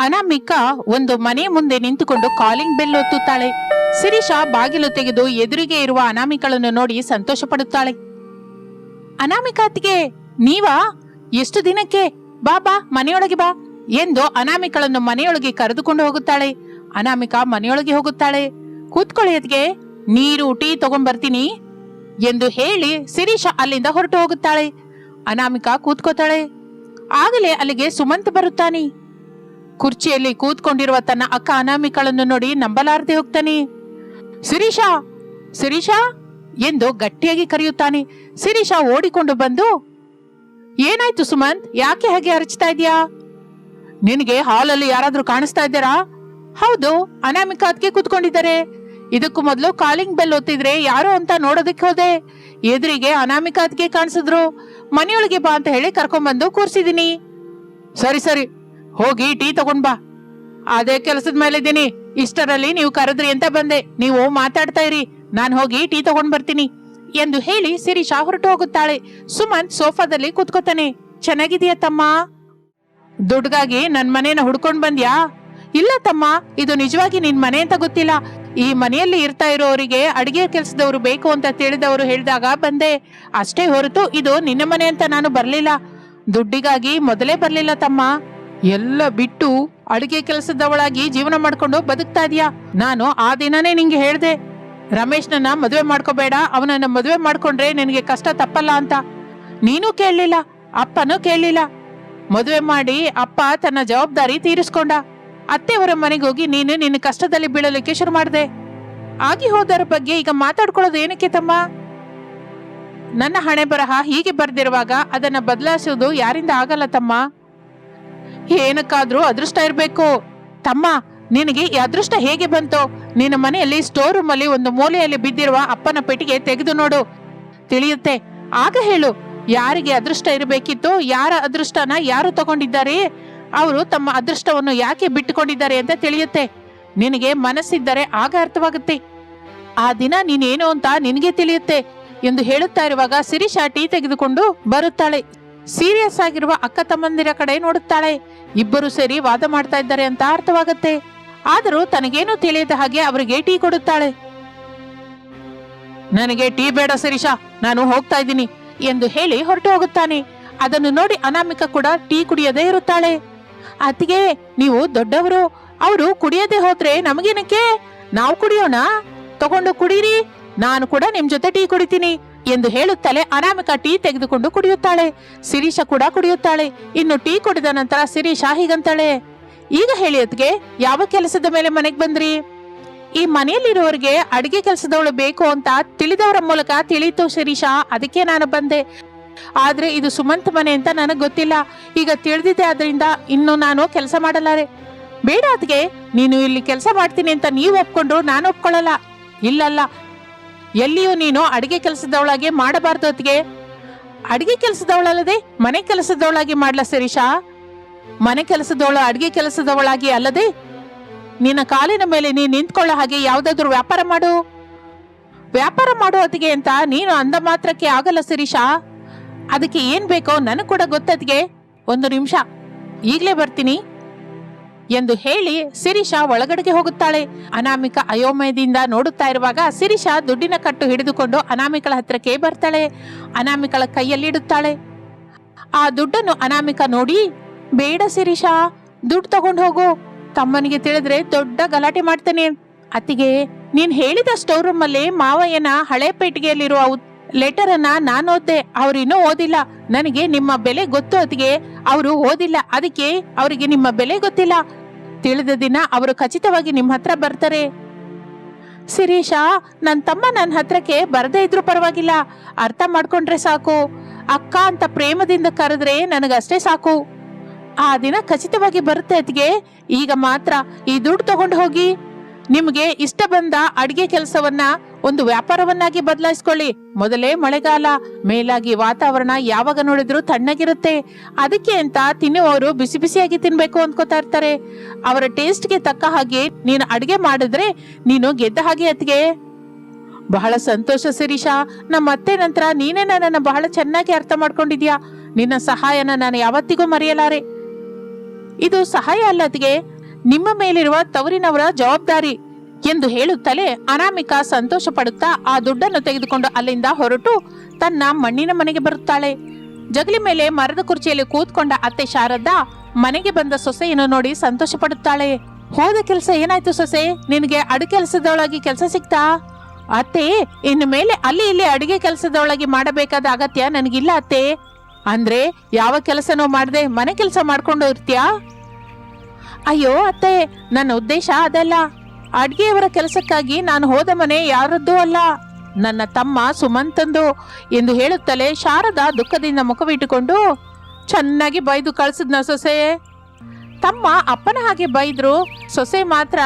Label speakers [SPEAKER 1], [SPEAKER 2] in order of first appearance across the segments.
[SPEAKER 1] ಅನಾಮಿಕಾ ಒಂದು ಮನೆ ಮುಂದೆ ನಿಂತುಕೊಂಡು ಕಾಲಿಂಗ್ ಬೆಲ್ ಒತ್ತುತ್ತಾಳೆ. ಶಿರೀಷ ಬಾಗಿಲು ತೆಗೆದು ಎದುರಿಗೆ ಇರುವ ಅನಾಮಿಕಳನ್ನು ನೋಡಿ ಸಂತೋಷ ಪಡುತ್ತಾಳೆ ಅನಾಮಿಕಾತಿಗೆ ನೀವಾ? ಎಷ್ಟು ದಿನಕ್ಕೆ? ಬಾ ಬಾ, ಮನೆಯೊಳಗೆ ಬಾ ಎಂದು ಅನಾಮಿಕಳನ್ನು ಮನೆಯೊಳಗೆ ಕರೆದುಕೊಂಡು ಹೋಗುತ್ತಾಳೆ. ಅನಾಮಿಕಾ ಮನೆಯೊಳಗೆ ಹೋಗುತ್ತಾಳೆ. ಕೂತ್ಕೊಳ್ಳಿ ಅದ್ಗೆ ನೀರು, ಟೀ ತಗೊಂಡ್ ಬರ್ತೀನಿ ಎಂದು ಹೇಳಿ ಶಿರೀಷ ಅಲ್ಲಿಂದ ಹೊರಟು ಹೋಗುತ್ತಾಳೆ. ಅನಾಮಿಕಾ ಕೂತ್ಕೋತಾಳೆ. ಆಗಲೇ ಅಲ್ಲಿಗೆ ಸುಮಂತ್ ಬರುತ್ತಾನೆ. ಕುರ್ಚಿಯಲ್ಲಿ ಕೂತ್ಕೊಂಡಿರುವ ತನ್ನ ಅಕ್ಕ ಅನಾಮಿಕಳನ್ನು ನೋಡಿ ನಂಬಲಾರದೆ ಹೋಗ್ತಾನೆ. ಶಿರೀಷಾ ಶಿರೀಷಾ, ಎಂದು ಗಟ್ಟಿಯಾಗಿ ಕರೆಯುತ್ತಾನೆ. ಶಿರೀಷಾ ಓಡಿಕೊಂಡು ಬಂದು, ಏನಾಯ್ತು ಸುಮಂತ್, ಯಾಕೆ ಹಾಗೆ ಅರಚ್ತಾ ಇದೀಯಾ ನಿನಗೆ ಹಾಲಲ್ಲಿ ಯಾರಾದ್ರೂ ಕಾಣಿಸ್ತಾ ಇದ್ದೀರಾ? ಹೌದು, ಅನಾಮಿಕ ಅದಕ್ಕೆ ಕೂತ್ಕೊಂಡಿದ್ದಾರೆ. ಇದಕ್ಕೂ ಮೊದಲು ಕಾಲಿಂಗ್ ಬೆಲ್ ಒತ್ತಿದ್ರೆ ಯಾರು ಅಂತ ನೋಡೋದಕ್ಕೆ ಹೋದೆ. ಎದುರಿಗೆ ಅನಾಮಿಕ ಅದಕ್ಕೆ ಕಾಣಿಸಿದ್ರು. ಮನೆಯೊಳಗೆ ಬಾ ಅಂತ ಹೇಳಿ ಕರ್ಕೊಂಡ್ಬಂದು ಕೂರ್ಸಿದೀನಿ ಸರಿ ಸರಿ ಹೋಗಿ ಟೀ ತಗೊಂಡ್ ಬಾ. ಅದೇ ಕೆಲಸದ ಮೇಲೆ ಇದ್ದೀನಿ. ಇಷ್ಟರಲ್ಲಿ ನೀವು ಕರೆದ್ರಿ ಅಂತ ಬಂದೆ. ನೀವು ಮಾತಾಡ್ತಾ ಇರಿ. ನಾನು ಹೋಗಿ ಟೀ ತಗೊಂಡ್ ಬರ್ತೀನಿ. ಎಂದು ಹೇಳಿ ಸಿರಿಶಾ ಹೊರಟು ಹೋಗುತ್ತಾಳೆ. ಸುಮಂತ್ ಸೋಫಾದಲ್ಲಿ ಕೂತ್ಕೋತಾನೆ. ಚೆನ್ನಾಗಿದೆಯಾ ತಮ್ಮ? ದುಡ್ಗಾಗಿ ನನ್ ಮನೇನ ಹುಡ್ಕೊಂಡ್ ಬಂದ್ಯಾ? ಇಲ್ಲ ತಮ್ಮ, ಇದು ನಿಜವಾಗಿ ನಿನ್ ಮನೆ ಅಂತ ಗೊತ್ತಿಲ್ಲ. ಈ ಮನೆಯಲ್ಲಿ ಇರ್ತಾ ಇರೋರಿಗೆ ಅಡಿಗೆ ಕೆಲಸದವರು ಬೇಕು ಅಂತ ತಿಳಿದವರು ಹೇಳಿದಾಗ ಬಂದೆ. ಅಷ್ಟೇ ಹೊರತು ಇದು ನಿನ್ನ ಮನೆ ಅಂತ ನಾನು ಬರ್ಲಿಲ್ಲ. ದುಡ್ಡಿಗಾಗಿ ಮೊದಲೇ ಬರ್ಲಿಲ್ಲ ತಮ್ಮ. ಎಲ್ಲ ಬಿಟ್ಟು ಅಡುಗೆ ಕೆಲಸದವಳಾಗಿ ಜೀವನ ಮಾಡ್ಕೊಂಡು ಬದುಕ್ತಾ ಇದೀಯಾ? ನಾನು ಆ ದಿನನೇ ನಿಂಗೆ ಹೇಳ್ದೆ, ರಮೇಶ್ನನ್ನ ಮದುವೆ ಮಾಡ್ಕೋಬೇಡ, ಅವನನ್ನ ಮದುವೆ ಮಾಡ್ಕೊಂಡ್ರೆ ನಿನಗೆ ಕಷ್ಟ ತಪ್ಪಲ್ಲ ಅಂತ. ನೀನು ಕೇಳಲಿಲ್ಲ, ಅಪ್ಪನೂ ಕೇಳಲಿಲ್ಲ. ಮದುವೆ ಮಾಡಿ ಅಪ್ಪ ತನ್ನ ಜವಾಬ್ದಾರಿ ತೀರಿಸ್ಕೊಂಡ. ಅತ್ತೆಯವರ ಮನೆಗೆ ಹೋಗಿ ನೀನು ನಿನ್ನ ಕಷ್ಟದಲ್ಲಿ ಬೀಳಲಿಕ್ಕೆ ಶುರು ಮಾಡಿದೆ. ಆಗಿ ಹೋದರ ಬಗ್ಗೆ ಈಗ ಮಾತಾಡ್ಕೊಳ್ಳೋದು ಏನಕ್ಕೆ ತಮ್ಮ? ನನ್ನ ಹಣೆ ಬರಹ ಹೀಗೆ ಬರ್ದಿರುವಾಗ ಅದನ್ನ ಬದಲಾಯಿಸೋದು ಯಾರಿಂದ ಆಗಲ್ಲ ತಮ್ಮ? ಏನಕ್ಕಾದ್ರೂ ಅದೃಷ್ಟ ಇರ್ಬೇಕು. ತಮ್ಮ, ನಿನಗೆ ಈ ಅದೃಷ್ಟ ಹೇಗೆ ಬಂತು? ನಿನ್ನ ಮನೆಯಲ್ಲಿ ಸ್ಟೋರ್ ರೂಮ್ ಅಲ್ಲಿ ಒಂದು ಮೂಲೆಯಲ್ಲಿ ಬಿದ್ದಿರುವ ಅಪ್ಪನ ಪೆಟ್ಟಿಗೆ ತೆಗೆದು ನೋಡು. ತಿಳಿಯುತ್ತೆ. ಆಗ ಹೇಳು, ಯಾರಿಗೆ ಅದೃಷ್ಟ ಇರಬೇಕಿತ್ತು, ಯಾರ ಅದೃಷ್ಟನ ಯಾರು ತಗೊಂಡಿದ್ದಾರೆ? ಅವರು ತಮ್ಮ ಅದೃಷ್ಟವನ್ನು ಯಾಕೆ ಬಿಟ್ಟುಕೊಂಡಿದ್ದಾರೆ ಅಂತ ತಿಳಿಯುತ್ತೆ. ನಿನಗೆ ಮನಸ್ಸಿದ್ದರೆ ಆಗ ಅರ್ಥವಾಗುತ್ತೆ. ಆ ದಿನ ನೀನೇನು ಅಂತ ನಿನಗೆ ತಿಳಿಯುತ್ತೆ ಎಂದು ಹೇಳುತ್ತಾ ಇರುವಾಗ ಸಿರಿಶಾ ಟೀ ತೆಗೆದುಕೊಂಡು ಬರುತ್ತಾಳೆ. ಸೀರಿಯಸ್ ಆಗಿರುವ ಅಕ್ಕ ತಮ್ಮಂದಿರ ಕಡೆ ನೋಡುತ್ತಾಳೆ. ಇಬ್ಬರು ಸೇರಿ ವಾದ ಮಾಡ್ತಾ ಇದ್ದಾರೆ ಅಂತ ಅರ್ಥವಾಗುತ್ತೆ. ಆದರೂ ತನಗೇನು ತಿಳಿಯದ ಹಾಗೆ ಅವರಿಗೆ ಟೀ ಕೊಡುತ್ತಾಳೆ. ನನಗೆ ಟೀ ಬೇಡ ಸರಿಶಾ, ನಾನು ಹೋಗ್ತಾ ಇದ್ದೀನಿ ಎಂದು ಹೇಳಿ ಹೊರಟು ಹೋಗುತ್ತಾನೆ. ಅದನ್ನು ನೋಡಿ ಅನಾಮಿಕ ಕೂಡ ಟೀ ಕುಡಿಯದೇ ಇರುತ್ತಾಳೆ. ಅತಿಗೆ ನೀವು ದೊಡ್ಡವರು, ಅವರು ಕುಡಿಯದೆ ಹೋದ್ರೆ ನಮಗೇನಕ್ಕೆ? ನಾವು ಕುಡಿಯೋಣ? ತಗೊಂಡು ಕುಡೀರಿ, ನಾನು ಕೂಡ ನಿಮ್ ಜೊತೆ ಟೀ ಕುಡಿತೀನಿ. ಎಂದು ಹೇಳುತ್ತಲೇ ಅನಾಮಿಕ ಟೀ ತೆಗೆದುಕೊಂಡು ಕುಡಿಯುತ್ತಾಳೆ. ಶಿರೀಷ ಕೂಡ ಕುಡಿಯುತ್ತಾಳೆ. ಇನ್ನು ಟೀ ಕುಡಿದ ನಂತರ ಶಿರೀಷ ಹೀಗಂತಾಳೆ. ಈಗ ಹೇಳಿಯತ್ಗೆ ಯಾವ ಕೆಲಸದ ಮೇಲೆ ಮನೆಗೆ ಬಂದ್ರಿ? ಈ ಮನೆಯಲ್ಲಿರುವವರಿಗೆ ಅಡಿಗೆ ಕೆಲಸದವಳು ಬೇಕು ಅಂತ ತಿಳಿದವರ ಮೂಲಕ ತಿಳಿಯಿತು ಶಿರೀಷ. ಅದಕ್ಕೆ ನಾನು ಬಂದೆ. ಆದ್ರೆ ಇದು ಸುಮಂತ್ ಮನೆ ಅಂತ ನನಗೆ ಗೊತ್ತಿಲ್ಲ. ಈಗ ತಿಳಿದಿದೆ ಆದ್ರಿಂದ ಇನ್ನು ನಾನು ಕೆಲಸ ಮಾಡಲಾರೆ. ಬೇಡ ಅದ್ಗೆ ನೀನು ಇಲ್ಲಿ ಕೆಲಸ ಮಾಡ್ತೀನಿ ಅಂತ ನೀವು ಒಪ್ಕೊಂಡ್ರು ನಾನು ಒಪ್ಕೊಳ್ಳಲ್ಲ. ಇಲ್ಲಲ್ಲ ಎಲ್ಲಿಯೂ ನೀನು ಅಡಿಗೆ ಕೆಲಸದವಳಾಗೆ ಮಾಡಬಾರ್ದು ಅದ್ಗೆ ಅಡಿಗೆ ಕೆಲಸದವಳಲ್ಲದೆ ಮನೆ ಕೆಲಸದವಳಾಗಿ ಮಾಡ್ಲಾ ಸರಿಶಾ? ಮನೆ ಕೆಲಸದವಳು ಅಡಿಗೆ ಕೆಲಸದವಳಾಗಿ ಅಲ್ಲದೆ ನಿನ್ನ ಕಾಲಿನ ಮೇಲೆ ನೀನು ನಿಂತ್ಕೊಳ್ಳೋ ಹಾಗೆ ಯಾವ್ದಾದ್ರು ವ್ಯಾಪಾರ ಮಾಡು. ವ್ಯಾಪಾರ ಮಾಡೋ ಹೊತ್ತಿಗೆ ಅಂತ ನೀನು ಅಂದ ಮಾತ್ರಕ್ಕೆ ಆಗಲ್ಲ ಸರಿಶಾ. ಅದಕ್ಕೆ ಏನ್ ಬೇಕೋ ನನಗ್ ಕೂಡ ಗೊತ್ತದ್ಗೆ. ಒಂದು ನಿಮಿಷ. ಈಗ್ಲೇ ಬರ್ತೀನಿ. ಎಂದು ಹೇಳಿ ಸಿರಿಷಾ ಒಳಗಡೆಗೆ ಹೋಗುತ್ತಾಳೆ. ಅನಾಮಿಕ ಅಯೋಮಯದಿಂದ ನೋಡುತ್ತಾ ಇರುವಾಗ ಸಿರಿಷಾ ದುಡ್ಡಿನ ಕಟ್ಟು ಹಿಡಿದುಕೊಂಡು ಅನಾಮಿಕಳ ಹತ್ರಕ್ಕೆ ಬರ್ತಾಳೆ. ಅನಾಮಿಕಳ ಕೈಯಲ್ಲಿಡುತ್ತಾಳೆ ಆ ದುಡ್ಡನ್ನು ಅನಾಮಿಕ ನೋಡಿ, ಬೇಡ ಸಿರಿಷಾ ದುಡ್ಡು ತಗೊಂಡು ಹೋಗು. ತಮ್ಮನಿಗೆ ತಿಳಿದ್ರೆ ದೊಡ್ಡ ಗಲಾಟೆ ಮಾಡ್ತೇನೆ. ಅತ್ತಿಗೆ, ನೀನ್ ಹೇಳಿದ ಸ್ಟೋರ್ ರೂಮ್ ಅಲ್ಲಿ ಮಾವಯ್ಯನ ಹಳೆ ಪೇಟಿಗೆಯಲ್ಲಿರುವ ಲೆಟರ್ ಅನ್ನ ನಾನು ಓದ್ದೆ. ಅವ್ರು ಇನ್ನೂ ಓದಿಲ್ಲ. ನನಗೆ ನಿಮ್ಮ ಬೆಲೆ ಗೊತ್ತು ಅತಿಗೆ ಅವರು ಓದಿಲ್ಲ. ಅದಕ್ಕೆ ಅವರಿಗೆ ನಿಮ್ಮ ಬೆಲೆ ಗೊತ್ತಿಲ್ಲ. ತಿಳಿದ ದಿನ ಅವರು ಖಚಿತವಾಗಿ ನಿಮ್ಮ ಹತ್ರ ಬರ್ತಾರೆ. ಶಿರೀಷ ನನ್ನ ತಮ್ಮ ನನ್ನ ಹತ್ರಕ್ಕೆ ಬರದೇ ಇದ್ರೂ ಪರವಾಗಿಲ್ಲ. ಅರ್ಥ ಮಾಡ್ಕೊಂಡ್ರೆ ಸಾಕು. ಅಕ್ಕ ಅಂತ ಪ್ರೇಮದಿಂದ ಕರೆದ್ರೆ ನನಗಷ್ಟೇ ಸಾಕು. ಆ ದಿನ ಖಚಿತವಾಗಿ ಬರುತ್ತೆ ಅದ್ಗೆ ಈಗ ಮಾತ್ರ ಈ ದುಡ್ಡು ತಗೊಂಡು ಹೋಗಿ. ನಿಮ್ಗೆ ಇಷ್ಟ ಬಂದ ಅಡಿಗೆ ಕೆಲಸವನ್ನ ಒಂದು ವ್ಯಾಪಾರವನ್ನಾಗಿ ಬದಲಾಯಿಸ್ಕೊಳ್ಳಿ. ಮೊದಲೇ ಮಳೆಗಾಲ, ಮೇಲಾಗಿ ವಾತಾವರಣ ಯಾವಾಗ ನೋಡಿದ್ರು ತಣ್ಣಗಿರುತ್ತೆ. ಅದಕ್ಕೆ ಅಂತ ತಿನ್ನುವವರು ಬಿಸಿ ಬಿಸಿಯಾಗಿ ತಿನ್ಬೇಕು ಅನ್ಕೋತಾ ಇರ್ತಾರೆ. ಅವರ ಟೇಸ್ಟ್ಗೆ ತಕ್ಕ ಹಾಗೆ ನೀನು ಅಡಿಗೆ ಮಾಡಿದ್ರೆ ನೀನು ಗೆದ್ದ ಹಾಗೆ ಅತ್ಗೆ ಬಹಳ ಸಂತೋಷ ಸಿರೀಶಾ ನಮ್ಮ ಅತ್ತೆ ನಂತರ ನೀನೇ ನನ್ನನ್ನು ಬಹಳ ಚೆನ್ನಾಗಿ ಅರ್ಥ ಮಾಡ್ಕೊಂಡಿದ್ಯಾ? ನಿನ್ನ ಸಹಾಯನ ನಾನು ಯಾವತ್ತಿಗೂ ಮರೆಯಲಾರೆ. ಇದು ಸಹಾಯ ಅಲ್ಲದಿಗೆ ನಿಮ್ಮ ಮೇಲಿರುವ ತವರಿನವರ ಜವಾಬ್ದಾರಿ ಎಂದು ಹೇಳುತ್ತಲೇ ಅನಾಮಿಕಾ ಸಂತೋಷ ಪಡುತ್ತಾ ಆ ದುಡ್ಡನ್ನು ತೆಗೆದುಕೊಂಡು ಅಲ್ಲಿಂದ ಹೊರಟು ತನ್ನ ಮಣ್ಣಿನ ಮನೆಗೆ ಬರುತ್ತಾಳೆ. ಜಗಲಿ ಮೇಲೆ ಮರದ ಕುರ್ಚಿಯಲ್ಲಿ ಕೂತ್ಕೊಂಡ ಅತ್ತೆ ಶಾರದಾ ಮನೆಗೆ ಬಂದ ಸೊಸೆಯನ್ನು ನೋಡಿ ಸಂತೋಷ ಪಡುತ್ತಾಳೆ ಹೋದ ಕೆಲಸ ಏನಾಯ್ತು ಸೊಸೆ? ನಿನಗೆ ಅಡುಗೆ ಕೆಲಸದೊಳಗೆ ಕೆಲಸ ಸಿಕ್ತಾ? ಅತ್ತೆ, ಇನ್ನು ಮೇಲೆ ಅಲ್ಲಿ ಇಲ್ಲಿ ಅಡಿಗೆ ಕೆಲಸದೊಳಗೆ ಮಾಡಬೇಕಾದ ಅಗತ್ಯ ನನಗಿಲ್ಲ ಅತ್ತೆ. ಅಂದ್ರೆ ಯಾವ ಕೆಲಸನೂ ಮಾಡದೆ ಮನೆ ಕೆಲಸ ಮಾಡ್ಕೊಂಡು ಇರ್ತೀಯಾ? ಅಯ್ಯೋ ಅತ್ತೆ, ನನ್ನ ಉದ್ದೇಶ ಅದಲ್ಲ. ಅಡ್ಗೆಯವರ ಕೆಲಸಕ್ಕಾಗಿ ನಾನು ಹೋದ ಮನೆ ಯಾರದ್ದೂ ಅಲ್ಲ. ನನ್ನ ತಮ್ಮ ಸುಮಂತಂದು ಎಂದು ಹೇಳುತ್ತಲೇ ಶಾರದಾ ದುಃಖದಿಂದ ಮುಖವಿಟ್ಟುಕೊಂಡು, ಚೆನ್ನಾಗಿ ಬೈದು ಕಳಿಸಿದ್ನ ಸೊಸೆ. ತಮ್ಮ ಅಪ್ಪನ ಹಾಗೆ ಬೈದ್ರು, ಸೊಸೆ ಮಾತ್ರ,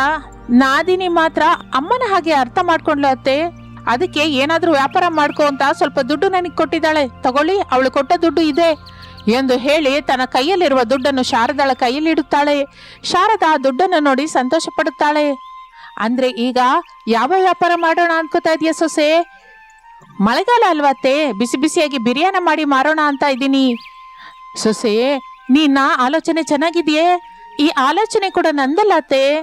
[SPEAKER 1] ನಾದಿನಿ ಮಾತ್ರ ಅಮ್ಮನ ಹಾಗೆ ಅರ್ಥ ಮಾಡ್ಕೊಂಡ್ಲು ಅತ್ತೆ. ಅದಕ್ಕೆ ಏನಾದರೂ ವ್ಯಾಪಾರ ಮಾಡ್ಕೋ ಅಂತ ಸ್ವಲ್ಪ ದುಡ್ಡು ನನಗೆ ಕೊಟ್ಟಿದ್ದಾಳೆ. ತಗೊಳ್ಳಿ, ಅವಳು ಕೊಟ್ಟ ದುಡ್ಡು ಇದೆ. ಎಂದು ಹೇಳಿ ತನ್ನ ಕೈಯಲ್ಲಿರುವ ದುಡ್ಡನ್ನು ಶಾರದಾಳ ಕೈಯಲ್ಲಿ ಇಡುತ್ತಾಳೆ ಶಾರದಾ ದುಡ್ಡನ್ನು ನೋಡಿ ಸಂತೋಷ ಪಡುತ್ತಾಳೆ ಅಂದ್ರೆ ಈಗ ಯಾವ ವ್ಯಾಪಾರ ಮಾಡೋಣ ಅನ್ಕೋತಾ ಇದೆಯಾ ಸೊಸೆ? ಮಳೆಗಾಲ ಅಲ್ವತ್ತೆ ಬಿಸಿ ಬಿಸಿಯಾಗಿ ಬಿರಿಯಾನಿ ಮಾಡಿ ಮಾರೋಣ ಅಂತ ಇದ್ದೀನಿ. ಸೊಸೆ ನಿನ್ನ ಆಲೋಚನೆ ಚೆನ್ನಾಗಿದೆಯೇ? ಈ ಆಲೋಚನೆ ಕೂಡ ನಂದಲ್ಲ ಅತ್ತೆ.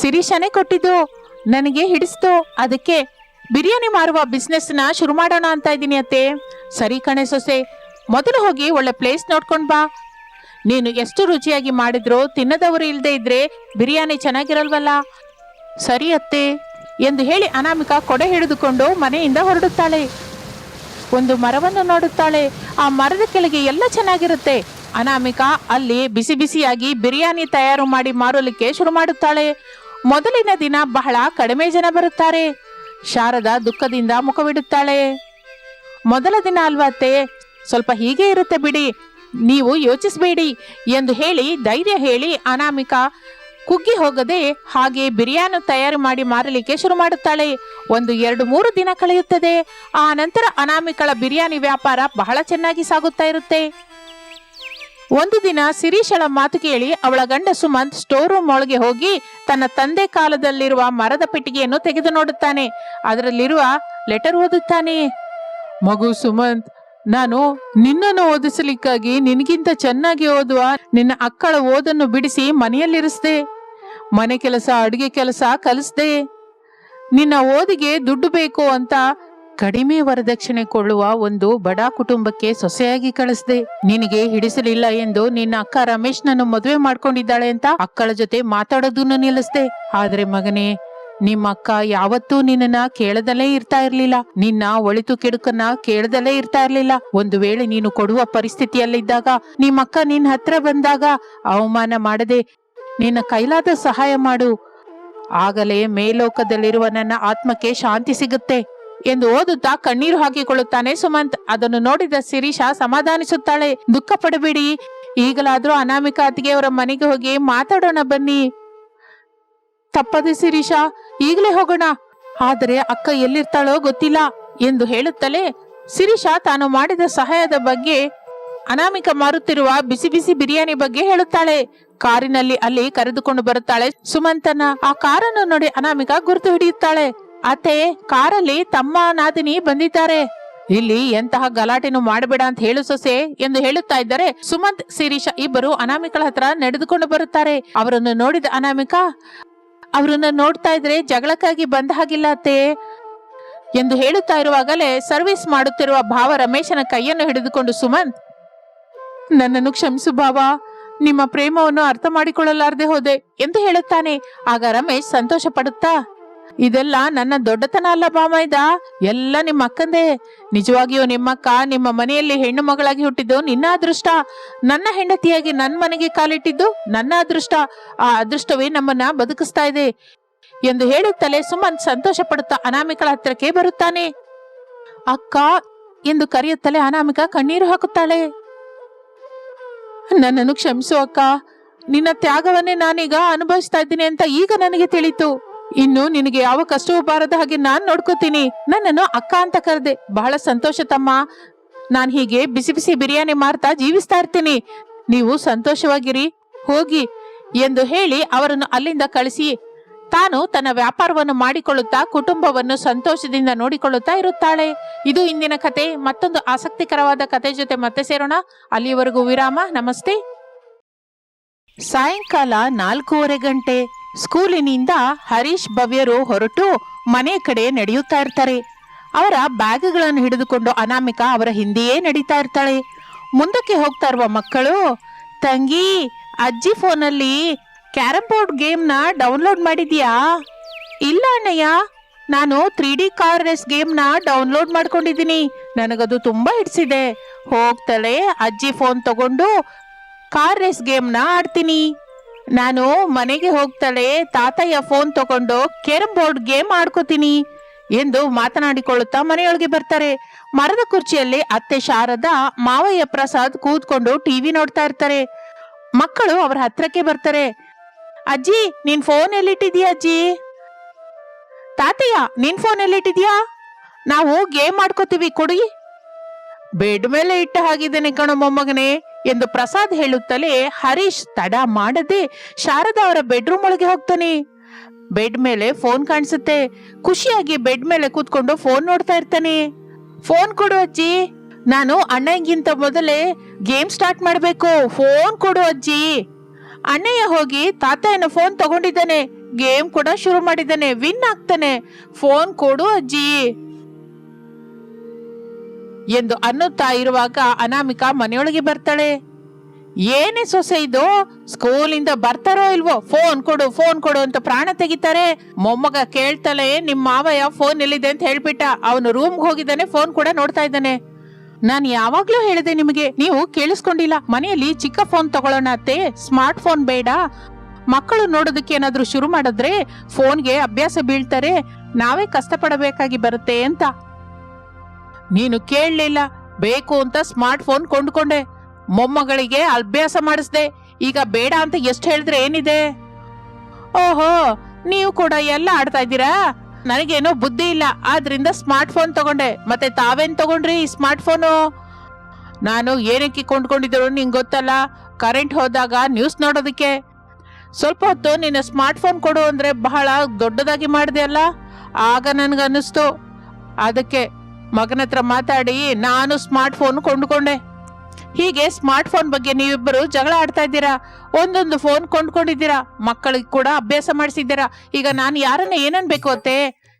[SPEAKER 1] ಶಿರೀಷನೇ ಕೊಟ್ಟಿದ್ದು ನನಗೆ ಹಿಡಿಸ್ತು. ಅದಕ್ಕೆ ಬಿರಿಯಾನಿ ಮಾರುವ ಬಿಸ್ನೆಸ್ನ ಶುರು ಮಾಡೋಣ ಅಂತ ಇದ್ದೀನಿ ಅತ್ತೆ. ಸರಿ ಕಣೆ ಸೊಸೆ ಮೊದಲು ಹೋಗಿ ಒಳ್ಳೆ ಪ್ಲೇಸ್ ನೋಡ್ಕೊಂಡ್ ಬಾ. ನೀನು ಎಷ್ಟು ರುಚಿಯಾಗಿ ಮಾಡಿದ್ರು ತಿನ್ನದವರು ಇಲ್ಲದೆ ಇದ್ರೆ ಬಿರಿಯಾನಿ ಚೆನ್ನಾಗಿರಲ್ವಲ್ಲ? ಸರಿ ಅತ್ತೆ, ಎಂದು ಹೇಳಿ ಅನಾಮಿಕಾ ಕೊಡೆ ಹಿಡಿದುಕೊಂಡು ಮನೆಯಿಂದ ಹೊರಡುತ್ತಾಳೆ. ಒಂದು ಮರವನ್ನು ನೋಡುತ್ತಾಳೆ. ಆ ಮರದ ಕೆಳಗೆ ಎಲ್ಲ ಚೆನ್ನಾಗಿರುತ್ತೆ. ಅನಾಮಿಕಾ ಅಲ್ಲಿ ಬಿಸಿ ಬಿಸಿಯಾಗಿ ಬಿರಿಯಾನಿ ತಯಾರು ಮಾಡಿ ಮಾರಲಿಕ್ಕೆ ಶುರು ಮಾಡುತ್ತಾಳೆ. ಮೊದಲಿನ ದಿನ ಬಹಳ ಕಡಿಮೆ ಜನ ಬರುತ್ತಾರೆ. ಶಾರದಾ ದುಃಖದಿಂದ ಮುಖವಿಡುತ್ತಾಳೆ. ಮೊದಲ ದಿನ ಅಲ್ವಾ ಅತ್ತೆ ಸ್ವಲ್ಪ ಹೀಗೆ ಇರುತ್ತೆ ಬಿಡಿ. ನೀವು ಯೋಚಿಸಬೇಡಿ ಎಂದು ಹೇಳಿ, ಧೈರ್ಯ ಹೇಳಿ ಅನಾಮಿಕ ಕುಗ್ಗಿ ಹೋಗದೆ ಹಾಗೆ ಬಿರಿಯಾನಿ ತಯಾರು ಮಾಡಿ ಮಾರಲಿಕ್ಕೆ ಶುರು ಮಾಡುತ್ತಾಳೆ. ಒಂದು, ಎರಡು, ಮೂರು ದಿನ ಕಳೆಯುತ್ತದೆ. ಆ ನಂತರ ಅನಾಮಿಕಳ ಬಿರಿಯಾನಿ ವ್ಯಾಪಾರ ಬಹಳ ಚೆನ್ನಾಗಿ ಸಾಗುತ್ತಾ ಇರುತ್ತೆ. ಒಂದು ದಿನ ಸಿರೀಶಳ ಮಾತು ಕೇಳಿ ಅವಳ ಗಂಡ ಸುಮಂತ್ ಸ್ಟೋರ್ ರೂಮ್ ಒಳಗೆ ಹೋಗಿ ತನ್ನ ತಂದೆ ಕಾಲದಲ್ಲಿರುವ ಮರದ ಪೆಟ್ಟಿಗೆಯನ್ನು ತೆಗೆದು ನೋಡುತ್ತಾನೆ. ಅದರಲ್ಲಿರುವ ಲೆಟರ್ ಓದುತ್ತಾನೆ. ಮಗು ಸುಮಂತ್ ನಾನು ನಿನ್ನನ್ನು ಓದಿಸಲಿಕ್ಕಾಗಿ ನಿನಗಿಂತ ಚೆನ್ನಾಗಿ ಓದುವ ನಿನ್ನ ಅಕ್ಕಳ ಓದನ್ನು ಬಿಡಿಸಿ ಮನೆಯಲ್ಲಿರಿಸ್ದೆ, ಮನೆ ಕೆಲಸ, ಅಡುಗೆ ಕೆಲಸ ಕಲಿಸ್ದೆ. ನಿನ್ನ ಓದಿಗೆ ದುಡ್ಡು ಬೇಕು ಅಂತ ಕಡಿಮೆ ವರದಕ್ಷಿಣೆ ಕೊಳ್ಳುವ ಒಂದು ಬಡ ಕುಟುಂಬಕ್ಕೆ ಸೊಸೆಯಾಗಿ ಕಳಿಸ್ದೆ. ನಿನಗೆ ಹಿಡಿಸಲಿಲ್ಲ ಎಂದು ನಿನ್ನ ಅಕ್ಕ ರಮೇಶ್ ರಮೇಶ್ನನ್ನು ಮದುವೆ ಮಾಡ್ಕೊಂಡಿದ್ದಾಳೆ ಅಂತ ಅಕ್ಕಳ ಜೊತೆ ಮಾತಾಡೋದನ್ನು ನಿಲ್ಲಿಸ್ದೆ. ಆದ್ರೆ ಮಗನೇ ನಿಮ್ಮ ಅಕ್ಕ ಯಾವತ್ತೂ ನಿನ್ನನ್ನ ಕೇಳದಲೇ ಇರ್ತಾ ಇರ್ಲಿಲ್ಲ. ನಿನ್ನ ಒಳಿತು ಕೆಡುಕನ್ನ ಕೇಳದಲೇ ಇರ್ತಾ ಇರ್ಲಿಲ್ಲ. ಒಂದು ವೇಳೆ ನೀನು ಕೊಡುವ ಪರಿಸ್ಥಿತಿಯಲ್ಲಿದ್ದಾಗ ನಿಮ್ಮ ಅಕ್ಕ ನಿನ್ನ ಹತ್ರ ಬಂದಾಗ ಅವಮಾನ ಮಾಡದೆ ನಿನ್ನ ಕೈಲಾದ ಸಹಾಯ ಮಾಡು. ಆಗಲೇ ಮೇಲೋಕದಲ್ಲಿರುವ ನನ್ನ ಆತ್ಮಕ್ಕೆ ಶಾಂತಿ ಸಿಗುತ್ತೆ ಎಂದು ಓದುತ್ತಾ ಕಣ್ಣೀರು ಹಾಕಿಕೊಳ್ಳುತ್ತಾನೆ ಸುಮಂತ್. ಅದನ್ನು ನೋಡಿದ ಶಿರೀಷ ಸಮಾಧಾನಿಸುತ್ತಾಳೆ. ದುಃಖ ಪಡಬೇಡಿ. ಈಗಲಾದ್ರೂ ಅನಾಮಿಕಾ ಅತ್ತಿಗೆ ಅವರ ಮನೆಗೆ ಹೋಗಿ ಮಾತಾಡೋಣ ಬನ್ನಿ. ತಪ್ಪದೆ ಶಿರೀಷ ಈಗಲೇ ಹೋಗೋಣ. ಆದರೆ ಅಕ್ಕ ಎಲ್ಲಿರ್ತಾಳೋ ಗೊತ್ತಿಲ್ಲ ಎಂದು ಹೇಳುತ್ತಲೇ ಶಿರೀಷ ತಾನು ಮಾಡಿದ ಸಹಾಯದ ಬಗ್ಗೆ ಅನಾಮಿಕ ಮಾರುತ್ತಿರುವ ಬಿಸಿ ಬಿಸಿ ಬಿರಿಯಾನಿ ಬಗ್ಗೆ ಹೇಳುತ್ತಾಳೆ. ಕಾರಿನಲ್ಲಿ ಅಲ್ಲಿ ಕರೆದುಕೊಂಡು ಬರುತ್ತಾಳೆ ಸುಮಂತನ. ಆ ಕಾರನ್ನು ನೋಡಿ ಅನಾಮಿಕ ಗುರುತು ಹಿಡಿಯುತ್ತಾಳೆ. ಅತ್ತೆ, ಕಾರಲ್ಲಿ ತಮ್ಮ ನಾದಿನಿ ಬಂದಿದ್ದಾರೆ. ಇಲ್ಲಿ ಎಂತಹ ಗಲಾಟೆನು ಮಾಡಬೇಡ ಅಂತ ಹೇಳು ಸೊಸೆ ಎಂದು ಹೇಳುತ್ತಾ ಇದ್ದರೆ ಸುಮಂತ್, ಶಿರೀಷ ಇಬ್ಬರು ಅನಾಮಿಕಳ ಹತ್ರ ನಡೆದುಕೊಂಡು ಬರುತ್ತಾರೆ. ಅವರನ್ನು ನೋಡಿದ ಅನಾಮಿಕಾ ಅವರನ್ನ ನೋಡ್ತಾ ಇದ್ರೆ ಜಗಳಕ್ಕಾಗಿ ಬಂದ ಹಾಗಿಲ್ಲ ಎಂದು ಹೇಳುತ್ತಾ ಇರುವಾಗಲೇ ಸರ್ವಿಸ್ ಮಾಡುತ್ತಿರುವ ಭಾವ ರಮೇಶನ ಕೈಯನ್ನು ಹಿಡಿದುಕೊಂಡು ಸುಮಂತ್, ನನ್ನನ್ನು ಕ್ಷಮಿಸು ಭಾವ, ನಿಮ್ಮ ಪ್ರೇಮವನ್ನು ಅರ್ಥ ಮಾಡಿಕೊಳ್ಳಲಾರದೆ ಹೋದೆ ಎಂದು ಹೇಳುತ್ತಾನೆ. ಆಗ ರಮೇಶ್ ಸಂತೋಷ ಪಡುತ್ತಾ ಇದೆಲ್ಲ ನನ್ನ ದೊಡ್ಡತನ ಅಲ್ಲ ಬಾಮೈದ. ಎಲ್ಲ ನಿಮ್ಮ ಅಕ್ಕಂದೇ. ನಿಜವಾಗಿಯೂ ನಿಮ್ಮಕ್ಕ ನಿಮ್ಮ ಮನೆಯಲ್ಲಿ ಹೆಣ್ಣು ಮಗಳಾಗಿ ಹುಟ್ಟಿದ್ದು ನಿನ್ನ ಅದೃಷ್ಟ. ನನ್ನ ಹೆಂಡತಿಯಾಗಿ ನನ್ನ ಮನೆಗೆ ಕಾಲಿಟ್ಟಿದ್ದು ನನ್ನ ಅದೃಷ್ಟ. ಆ ಅದೃಷ್ಟವೇ ನಮ್ಮನ್ನ ಬದುಕಿಸ್ತಾ ಇದೆ ಎಂದು ಹೇಳುತ್ತಲೇ ಸುಮನ್ ಸಂತೋಷ ಪಡುತ್ತಾ ಅನಾಮಿಕಳ ಹತ್ತಿರಕ್ಕೆ ಬರುತ್ತಾನೆ. ಅಕ್ಕ ಎಂದು ಕರೆಯುತ್ತಲೇ ಅನಾಮಿಕ ಕಣ್ಣೀರು ಹಾಕುತ್ತಾಳೆ. ನನ್ನನ್ನು ಕ್ಷಮಿಸು ಅಕ್ಕ. ನಿನ್ನ ತ್ಯಾಗವನ್ನೇ ನಾನೀಗ ಅನುಭವಿಸ್ತಾ ಇದ್ದೀನಿ ಅಂತ ಈಗ ನನಗೆ ತಿಳಿತು. ಇನ್ನು ನಿನಗೆ ಯಾವ ಕಷ್ಟವೂ ಬಾರದ ಹಾಗೆ ನಾನ್ ನೋಡ್ಕೋತೀನಿ. ನನ್ನನ್ನು ಅಕ್ಕ ಅಂತ ಕರೆದೆ. ಬಹಳ ಸಂತೋಷ ತಮ್ಮ. ನಾನ್ ಹೀಗೆ ಬಿಸಿ ಬಿಸಿ ಬಿರಿಯಾನಿ ಮಾರ್ತಾ ಜೀವಿಸ್ತಾ ಇರ್ತೀನಿ. ನೀವು ಸಂತೋಷವಾಗಿರಿ. ಹೋಗಿ ಎಂದು ಹೇಳಿ ಅವರನ್ನು ಅಲ್ಲಿಂದ ಕಳಿಸಿ. ತಾನು ತನ್ನ ವ್ಯಾಪಾರವನ್ನು ಮಾಡಿಕೊಳ್ಳುತ್ತಾ ಕುಟುಂಬವನ್ನು ಸಂತೋಷದಿಂದ ನೋಡಿಕೊಳ್ಳುತ್ತಾ ಇರುತ್ತಾಳೆ. ಇದು ಇಂದಿನ ಕತೆ. ಮತ್ತೊಂದು ಆಸಕ್ತಿಕರವಾದ ಕತೆ ಜೊತೆ ಮತ್ತೆ ಸೇರೋಣ. ಅಲ್ಲಿಯವರೆಗೂ ವಿರಾಮ. ನಮಸ್ತೆ. ಸಾಯಂಕಾಲ ನಾಲ್ಕೂವರೆ ಗಂಟೆ. ಸ್ಕೂಲಿನಿಂದ ಹರೀಶ್ ಭವ್ಯರು ಹೊರಟು ಮನೆ ಕಡೆ ನಡೆಯುತ್ತಾ ಇರ್ತಾರೆ. ಅವರ ಬ್ಯಾಗ್ಗಳನ್ನು ಹಿಡಿದುಕೊಂಡು ಅನಾಮಿಕ ಅವರ ಹಿಂದೆಯೇ ನಡೀತಾ ಇರ್ತಾಳೆ. ಮುಂದಕ್ಕೆ ಹೋಗ್ತಾ ಇರುವ ಮಕ್ಕಳು, ತಂಗಿ, ಅಜ್ಜಿ ಫೋನಲ್ಲಿ ಕ್ಯಾರಂ ಬೋರ್ಡ್ ಗೇಮ್ನ ಡೌನ್ಲೋಡ್ ಮಾಡಿದ್ಯಾ ಇಲ್ಲ ಅಣ್ಣಯ್ಯ, ನಾನು ತ್ರೀ ಡಿ ಕಾರ್ ರೇಸ್ ಗೇಮ್ನ ಡೌನ್ಲೋಡ್ ಮಾಡ್ಕೊಂಡಿದ್ದೀನಿ. ನನಗದು ತುಂಬಾ ಹಿಡಿಸಿದೆ ಹೋಗ್ತಾಳೆ ಅಜ್ಜಿ ಫೋನ್ ತಗೊಂಡು ಕಾರ್ ರೇಸ್ ಗೇಮ್ನ ಆಡ್ತೀನಿ. ನಾನು ಮನೆಗೆ ಹೋಗ್ತಾಳೆ ತಾತಯ್ಯ ಫೋನ್ ತಗೊಂಡು ಕೇರಂ ಬೋರ್ಡ್ ಗೇಮ್ ಆಡ್ಕೋತೀನಿ ಎಂದು ಮಾತನಾಡಿಕೊಳ್ಳುತ್ತಾ ಮನೆಯೊಳಗೆ ಬರ್ತಾರೆ. ಮರದ ಕುರ್ಚಿಯಲ್ಲಿ ಅತ್ತೆ ಶಾರದಾ ಮಾವಯ್ಯ ಪ್ರಸಾದ್ ಕೂತ್ಕೊಂಡು ಟಿವಿ ನೋಡ್ತಾ ಇರ್ತಾರೆ. ಮಕ್ಕಳು ಅವರ ಹತ್ರಕ್ಕೆ ಬರ್ತಾರೆ. ಅಜ್ಜಿ, ನಿನ್ ಫೋನ್ ಎಲ್ಲಿಟ್ಟಿದ್ಯಾ ಅಜ್ಜಿ? ತಾತಯ್ಯ, ನಿನ್ ಫೋನ್ ಎಲ್ಲಿಟ್ಟಿದ್ಯಾ ನಾವು ಗೇಮ್ ಮಾಡ್ಕೋತೀವಿ ಕೊಡಿ. ಬೆಡ್ ಮೇಲೆ ಇಟ್ಟ ಹಾಗಿದ್ದೇನೆ ಕಣೋ ಮೊಮ್ಮಗನೇ. ಎಂದು ಪ್ರಸಾದ್ ಹೇಳುತ್ತಲೇ ಹರೀಶ್ ತಡ ಮಾಡದೆ ಶಾರದಾ ಅವರ ಬೆಡ್ರೂಮ್ ಒಳಗೆ ಹೋಗ್ತಾನೆ. ಬೆಡ್ ಮೇಲೆ ಫೋನ್ ಕಾಣಿಸುತ್ತೆ. ಖುಷಿಯಾಗಿ ಬೆಡ್ ಮೇಲೆ ಕೂತ್ಕೊಂಡು ಫೋನ್ ನೋಡ್ತಾ ಇರ್ತಾನೆ. ಫೋನ್ ಕೊಡು ಅಜ್ಜಿ. ನಾನು ಅಣ್ಣಗಿಂತ ಮೊದಲೇ ಗೇಮ್ ಸ್ಟಾರ್ಟ್ ಮಾಡಬೇಕು. ಫೋನ್ ಕೊಡು ಅಜ್ಜಿ. ಅಣ್ಣಯ್ಯ ಹೋಗಿ ತಾತಯ್ಯನ ಫೋನ್ ತಗೊಂಡಿದ್ದಾನೆ. ಗೇಮ್ ಕೂಡ ಶುರು ಮಾಡಿದ್ದಾನೆ. ವಿನ್ ಆಗ್ತಾನೆ. ಫೋನ್ ಕೊಡು ಅಜ್ಜಿ. ಎಂದು ಅನ್ನುತ್ತಾ ಇರುವಾಗ ಅನಾಮಿಕಾ ಮನೆಯೊಳಗೆ ಬರ್ತಾಳೆ. ಏನೇ ಸೊಸೆ ಇದು? ಸ್ಕೂಲಿಂದ ಬರ್ತಾರೋ ಇಲ್ವೋ? ಫೋನ್ ಕೊಡು ಫೋನ್ ಕೊಡು ಅಂತ ಪ್ರಾಣ ತೆಗಿತಾರೆ. ಮೊಮ್ಮಗ ಕೇಳ್ತಾಳೆ, ನಿಮ್ಮ ಮಾವಯ್ಯ ಫೋನ್ ಎಲ್ಲಿದೆ ಅಂತ ಹೇಳ್ಬಿಟ್ಟ. ಅವನು ರೂಮ್ಗೆ ಹೋಗಿದ್ದಾನೆ, ಫೋನ್ ಕೂಡ ನೋಡ್ತಾ ಇದ್ದಾನೆ. ನಾನು ಯಾವಾಗ್ಲೂ ಹೇಳಿದೆ ನಿಮಗೆ, ನೀವು ಕೇಳಿಸ್ಕೊಂಡಿಲ್ಲ. ಮನೆಯಲ್ಲಿ ಚಿಕ್ಕ ಫೋನ್ ತಗೊಳ್ಳೋಣ ಅತ್ತೆ. ಸ್ಮಾರ್ಟ್ ಫೋನ್ ಬೇಡ. ಮಕ್ಕಳು ನೋಡೋದಕ್ಕೆ ಏನಾದ್ರೂ ಶುರು ಮಾಡಿದ್ರೆ ಫೋನ್ಗೆ ಅಭ್ಯಾಸ ಬೀಳ್ತಾರೆ. ನಾವೇ ಕಷ್ಟಪಡಬೇಕಾಗಿ ಬರುತ್ತೆ ಅಂತ. ನೀನು ಕೇಳಲಿಲ್ಲ, ಬೇಕು ಅಂತ ಸ್ಮಾರ್ಟ್ ಫೋನ್ ಕೊಂಡ್ಕೊಂಡೆ. ಮೊಮ್ಮಗಳಿಗೆ ಅಭ್ಯಾಸ ಮಾಡಿಸ್ದೆ. ಈಗ ಬೇಡ ಅಂತ ಎಷ್ಟು ಹೇಳಿದ್ರೆ ಏನಿದೆ? ಓಹೋ, ನೀವು ಕೂಡ ಎಲ್ಲ ಆಡ್ತಾ ಇದ್ದೀರಾ? ನನಗೇನೋ ಬುದ್ಧಿ ಇಲ್ಲ, ಆದ್ರಿಂದ ಸ್ಮಾರ್ಟ್ ಫೋನ್ ತಗೊಂಡೆ. ಮತ್ತೆ ತಾವೇನ್ ತಗೊಂಡ್ರಿ ಈ ಸ್ಮಾರ್ಟ್ ಫೋನು ನಾನು ಏನಕ್ಕೆ ಕೊಂಡ್ಕೊಂಡಿದ್ರು ನಿಂಗೆ ಗೊತ್ತಲ್ಲ? ಕರೆಂಟ್ ಹೋದಾಗ ನ್ಯೂಸ್ ನೋಡೋದಕ್ಕೆ. ಸ್ವಲ್ಪ ಹೊತ್ತು ನಿನ್ನ ಸ್ಮಾರ್ಟ್ ಫೋನ್ ಕೊಡು ಅಂದ್ರೆ ಬಹಳ ದೊಡ್ಡದಾಗಿ ಮಾಡಿದೆ ಅಲ್ಲ? ಆಗ ನನ್ಗನ್ನಿಸ್ತು. ಅದಕ್ಕೆ ಮಗನ ಹತ್ರ ಮಾತಾಡಿ, ನಾನು ಸ್ಮಾರ್ಟ್ ಫೋನ್ ಕೊಂಡ್ಕೊಂಡೆ. ಹೀಗೆ ಸ್ಮಾರ್ಟ್ ಫೋನ್ ಬಗ್ಗೆ ನೀವಿಬ್ಬರು ಜಗಳ ಆಡ್ತಾ ಇದ್ದೀರಾ? ಒಂದೊಂದು ಫೋನ್ ಕೊಂಡ್ಕೊಂಡಿದ್ದೀರಾ? ಮಕ್ಕಳಿಗೆ ಕೂಡ ಅಭ್ಯಾಸ ಮಾಡಿಸಿದ್ದೀರಾ? ಈಗ ನಾನು ಯಾರನ್ನ ಏನನ್ಬೇಕು ಅತ್ತೆ?